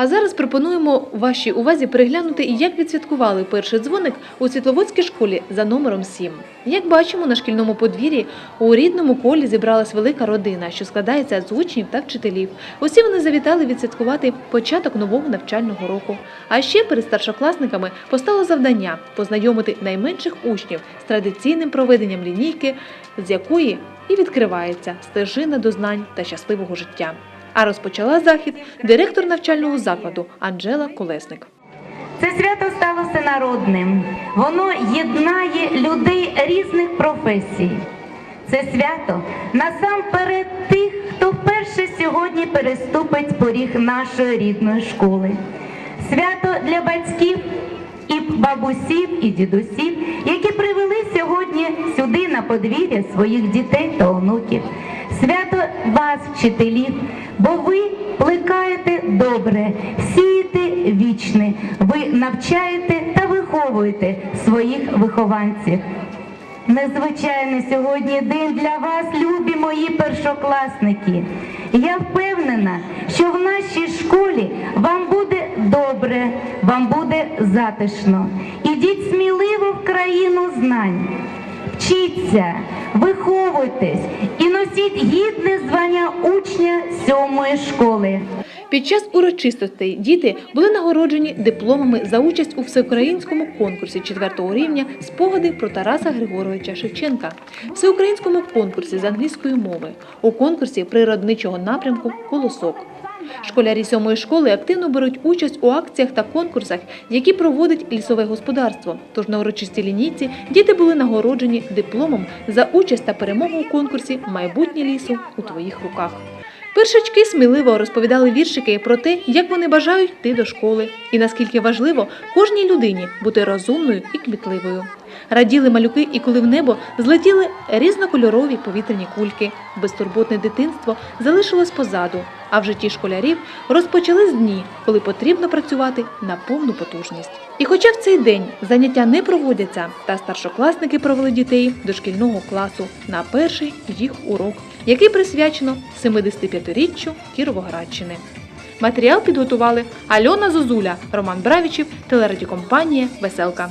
А зараз пропонуємо вашій увазі переглянути, як відсвяткували перший дзвоник у Світловодській школі за номером 7. Як бачимо, на шкільному подвір'ї у рідному колі зібралась велика родина, що складається з учнів та вчителів. Усі вони завітали відсвяткувати початок нового навчального року. А ще перед старшокласниками постало завдання познайомити найменших учнів з традиційним проведенням лінійки, з якої і відкривається стежина до знань та щасливого життя. А розпочала захід директор навчального закладу Анжела Колесник. Це свято стало всенародним. Воно єднає людей різних професій. Це свято насамперед тих, хто вперше сьогодні переступить поріг нашої рідної школи. Свято для батьків і бабусів, і дідусів, які привели сьогодні сюди на подвір'я своїх дітей та онуків. Свято вас, вчителів, бо ви плекаєте добре, сієте вічне, ви навчаєте та виховуєте своїх вихованців. Незвичайний сьогодні день для вас, любі мої першокласники. Я впевнена, що в нашій школі вам буде добре, вам буде затишно. Ідіть сміливо в країну знань. Вчіться, виховуйтесь і носіть гідне звання учня сьомої школи. Під час урочистостей діти були нагороджені дипломами за участь у всеукраїнському конкурсі четвертого рівня спогади про Тараса Григоровича Шевченка, всеукраїнському конкурсі з англійської мови, у конкурсі природничого напрямку Колосок. Школярі сьомої школи активно беруть участь у акціях та конкурсах, які проводить лісове господарство. Тож на урочистій лінійці діти були нагороджені дипломом за участь та перемогу у конкурсі Майбутнє лісу у твоїх руках. Першачки сміливо розповідали віршики про те, як вони бажають йти до школи, і наскільки важливо кожній людині бути розумною і кмітливою. Раділи малюки, і коли в небо злетіли різнокольорові повітряні кульки. Безтурботне дитинство залишилось позаду, а в житті школярів розпочались дні, коли потрібно працювати на повну потужність. І хоча в цей день заняття не проводяться, та старшокласники провели дітей до шкільного класу на перший їх урок, який присвячено 75-річчю Кіровоградщини. Матеріал підготували Альона Зозуля, Роман Бравічів, телерадіокомпанія Веселка.